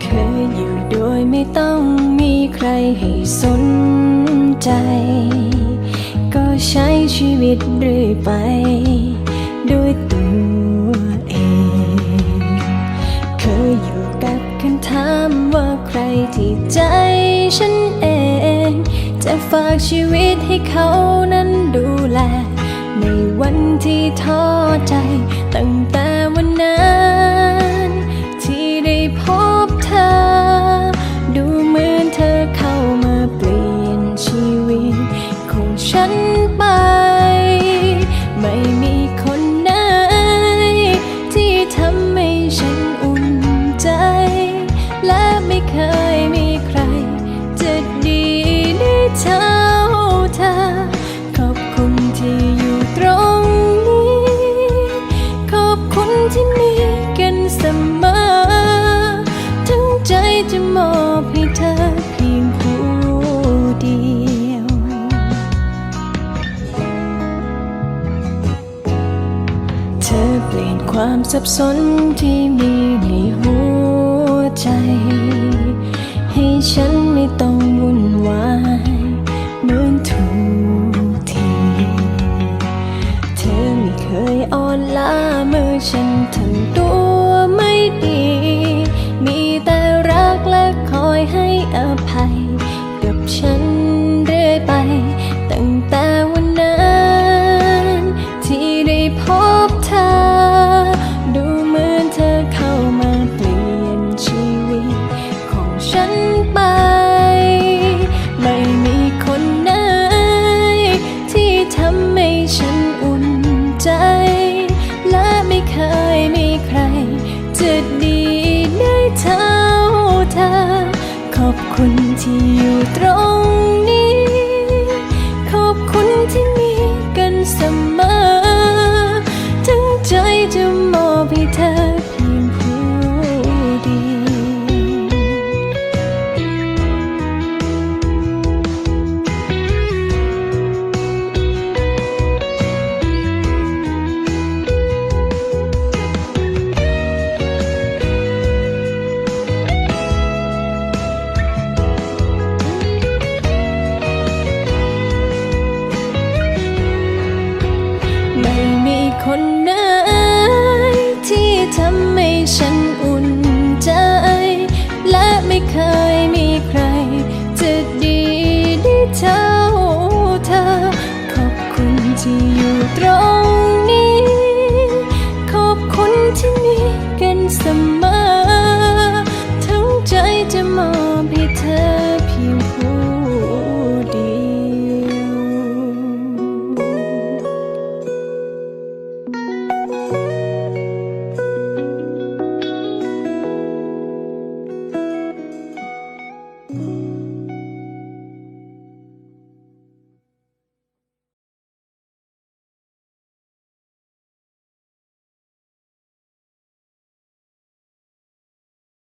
เคยอยู่โดยไม่ต้องมีใครให้สนใจ ก็ใช้ชีวิตเรื่อยไป ด้วยตัวเอง เคยอยู่กับคำถามว่าใครที่ใจฉันเอง จะฝากชีวิตให้เขานั้นดูแล ในวันที่ท้อใจตั้งแต่ ที่มีกันเสมอ ทั้งใจจะมอบให้เธอเพียงผู้เดียว เธอเปลี่ยนความสับสนที่มีในหัวใจ ให้ฉัน ยอ่อนล้ามือฉันทำตัวไม่ดี มีแต่รักและคอยให้อภัย คุณที่อยู่ตรง ดี